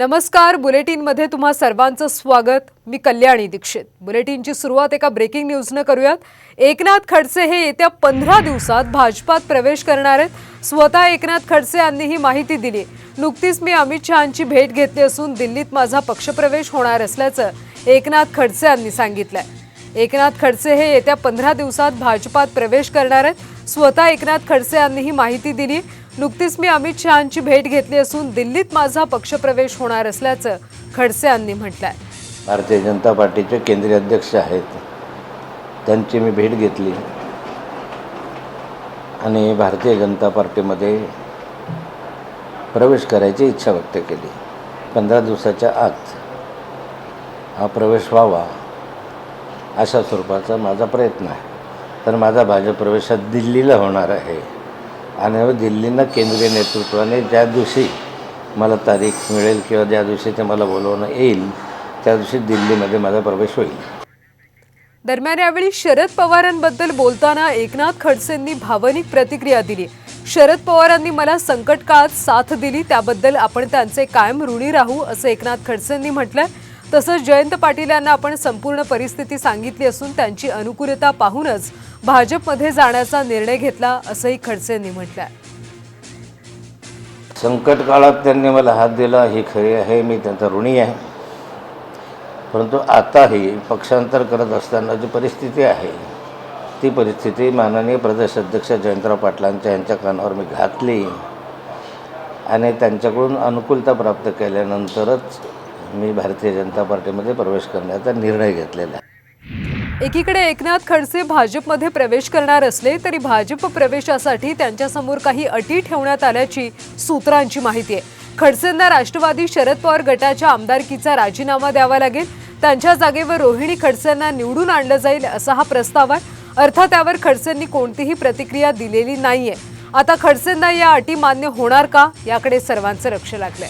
नमस्कार बुलेटिनमध्ये तुम्हा सर्वांचं स्वागत. मी कल्याणी दीक्षित. बुलेटिनची सुरुवात एका ब्रेकिंग न्यूजनं करूयात. एकनाथ खडसे हे येत्या पंधरा दिवसात भाजपात प्रवेश करणार आहेत. स्वतः एकनाथ खडसे यांनी ही माहिती दिली. नुकतीच मी अमित शहांची भेट घेतली असून दिल्लीत माझा पक्षप्रवेश होणार असल्याचं एकनाथ खडसे यांनी सांगितलंय. एकनाथ खडसे हे येत्या पंधरा दिवसात भाजपात प्रवेश करणार आहेत. स्वतः एकनाथ खडसे यांनी ही माहिती दिली. नुकतीच मी अमित शहांची भेट घेतली असून दिल्लीत माझा पक्षप्रवेश होणार असल्याचं खडसे यांनी म्हटलंय. भारतीय जनता पार्टीचे केंद्रीय अध्यक्ष आहेत. त्यांची मी भेट घेतली. आणि भारतीय जनता पार्टीमध्ये प्रवेश करायची इच्छा व्यक्त केली. पंधरा दिवसाच्या आत हा प्रवेश व्हावा. अशा स्वरूपाचा माझा प्रयत्न आहे. तर माझा भाजप प्रवेश हा दिल्लीला होणार आहे. आणि दिल्लीनं केंद्रीय नेतृत्वाने ज्या दिवशी मला तारीख मिळेल किंवा ज्या दिवशी ते मला बोलवणं येईल त्या दिवशी दिल्लीमध्ये माझा प्रवेश होईल. दरम्यान यावेळी शरद पवारांबद्दल बोलताना एकनाथ खडसेंनी भावनिक प्रतिक्रिया दिली. शरद पवारांनी मला संकट काळात साथ दिली त्याबद्दल आपण त्यांचे कायम ऋणी राहू असं एकनाथ खडसेंनी म्हटलंय. तसंच जयंत पाटील यांना आपण संपूर्ण परिस्थिती सांगितली असून त्यांची अनुकूलता पाहूनच भाजपमध्ये जाण्याचा निर्णय घेतला असंही खडसेंनी म्हटलंय. संकट काळात त्यांनी मला हात दिला हे खरे आहे मी त्यांचा ऋणी आहे. परंतु आताही पक्षांतर करत असताना जी परिस्थिती आहे ती परिस्थिती माननीय प्रदेशाध्यक्ष जयंतराव पाटलांच्या यांच्या कानावर मी घातली. आणि त्यांच्याकडून अनुकूलता प्राप्त केल्यानंतरच मी भारतीय जनता पार्टीमध्ये प्रवेश करण्याचा निर्णय घेतलेला आहे. एकीकडे एकनाथ खडसे भाजपमध्ये प्रवेश करणार असले तरी भाजप प्रवेशासाठी त्यांच्यासमोर काही अटी ठेवण्यात आल्याची सूत्रांची माहिती आहे. खडसेंना राष्ट्रवादी शरद पवार गटाच्या आमदारकीचा राजीनामा द्यावा लागेल. त्यांच्या जागेवर रोहिणी खडसेंना निवडून आणलं जाईल असा हा प्रस्ताव आहे. अर्थात त्यावर खडसेंनी कोणतीही प्रतिक्रिया दिलेली नाहीये. आता खडसेंना या अटी मान्य होणार का? याकडे सर्वांचं लक्ष लागलंय.